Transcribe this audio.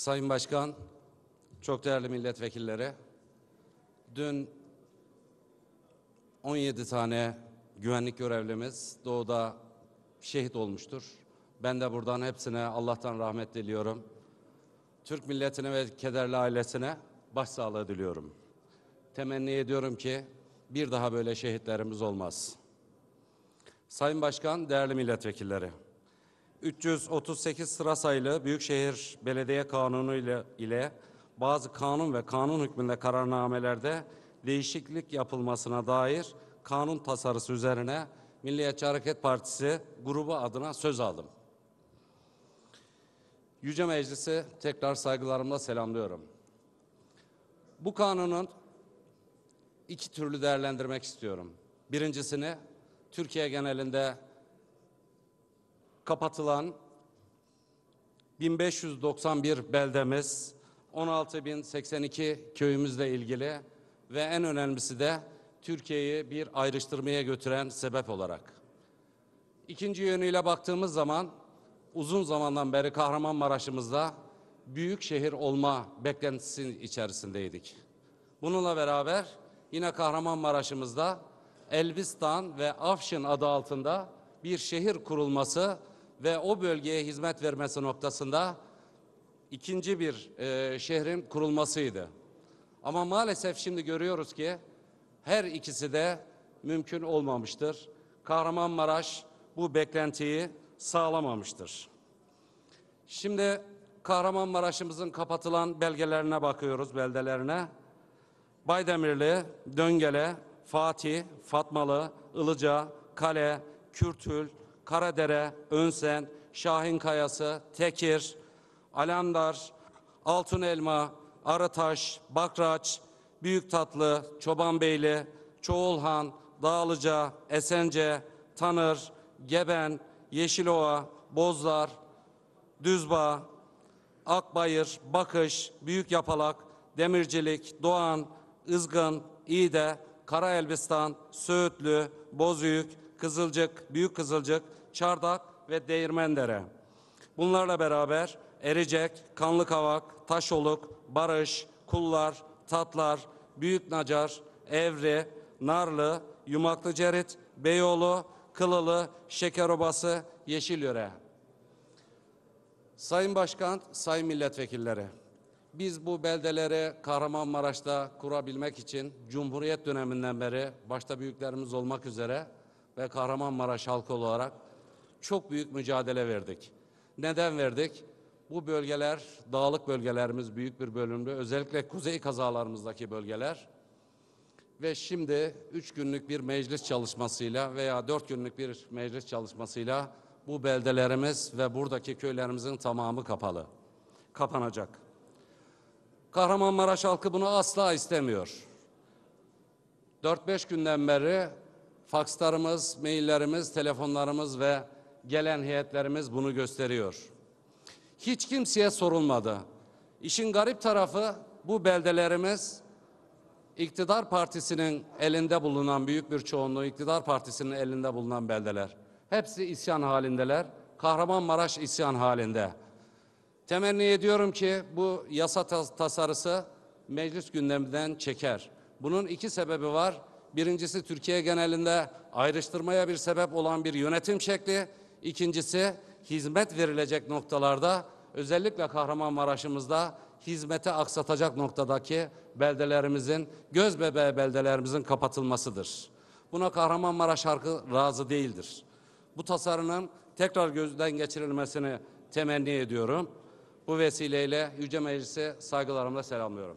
Sayın Başkan, çok değerli milletvekilleri, dün 17 tane güvenlik görevlimiz doğuda şehit olmuştur. Ben de buradan hepsine Allah'tan rahmet diliyorum. Türk milletine ve kederli ailesine başsağlığı diliyorum. Temenni ediyorum ki bir daha böyle şehitlerimiz olmaz. Sayın Başkan, değerli milletvekilleri, 338 sıra sayılı Büyükşehir Belediye Kanunu ile, ile bazı kanun ve kanun hükmünde kararnamelerde değişiklik yapılmasına dair kanun tasarısı üzerine Milliyetçi Hareket Partisi grubu adına söz aldım. Yüce Meclisi tekrar saygılarımla selamlıyorum. Bu kanunun iki türlü değerlendirmek istiyorum. Birincisini Türkiye genelinde kapatılan 1591 beldemiz, 16082 köyümüzle ilgili ve en önemlisi de Türkiye'yi bir ayrıştırmaya götüren sebep olarak. İkinci yönüyle baktığımız zaman uzun zamandan beri Kahramanmaraş'ımızda büyük şehir olma beklentisi içerisindeydik. Bununla beraber yine Kahramanmaraş'ımızda Elbistan ve Afşin adı altında bir şehir kurulması ve o bölgeye hizmet vermesi noktasında ikinci bir e, şehrin kurulmasıydı. Ama maalesef şimdi görüyoruz ki her ikisi de mümkün olmamıştır. Kahramanmaraş bu beklentiyi sağlamamıştır. Şimdi Kahramanmaraş'ımızın kapatılan belgelerine bakıyoruz, beldelerine. Baydemirli, Döngele, Fatih, Fatmalı, Ilıca, Kale, Kürtül, Karadere, Önsen, Şahin Kayası, Tekir, Alandar, Altın Elma, Arıtaş, Bakraç, Büyüktatlı, Çobanbeyli, Çoğulhan, Dağlıca, Esence, Tanır, Geben, Yeşilova, Bozlar, Düzbağ, Akbayır, Bakış, Büyük Yapalak, Demircilik, Doğan, Izgın, İğde, Karaelbistan, Söğütlü, Bozüyük, Kızılcık, Büyük Kızılcık, Çardak ve Değirmendere. Bunlarla beraber Ericek, Kanlıkavak, Taşoluk, Barış, Kullar, Tatlar, Büyük Nacar, Evri, Narlı, Yumaklı Cerit, Beyoğlu, Kılılı, Şekerobası, Yeşilyöre. Sayın Başkan, Sayın Milletvekilleri, biz bu beldeleri Kahramanmaraş'ta kurabilmek için Cumhuriyet döneminden beri başta büyüklerimiz olmak üzere ve Kahramanmaraş halkı olarak çok büyük mücadele verdik. Neden verdik? Bu bölgeler, dağlık bölgelerimiz büyük bir bölümde, özellikle kuzey kazalarımızdaki bölgeler ve şimdi üç günlük bir meclis çalışmasıyla veya dört günlük bir meclis çalışmasıyla bu beldelerimiz ve buradaki köylerimizin tamamı kapalı, kapanacak. Kahramanmaraş halkı bunu asla istemiyor. 4-5 günden beri fakslarımız, maillerimiz, telefonlarımız ve gelen heyetlerimiz bunu gösteriyor. Hiç kimseye sorulmadı. İşin garip tarafı bu beldelerimiz iktidar partisinin elinde bulunan büyük bir çoğunluğu iktidar partisinin elinde bulunan beldeler. Hepsi isyan halindeler. Kahramanmaraş isyan halinde. Temenni ediyorum ki bu yasa tas- tasarısı meclis gündeminden çeker. Bunun iki sebebi var. Birincisi Türkiye genelinde ayrıştırmaya bir sebep olan bir yönetim şekli. İkincisi hizmet verilecek noktalarda özellikle Kahramanmaraş'ımızda hizmeti aksatacak noktadaki beldelerimizin, göz bebeği beldelerimizin kapatılmasıdır. Buna Kahramanmaraş halkı razı değildir. Bu tasarının tekrar gözden geçirilmesini temenni ediyorum. Bu vesileyle Yüce Meclisi saygılarımla selamlıyorum.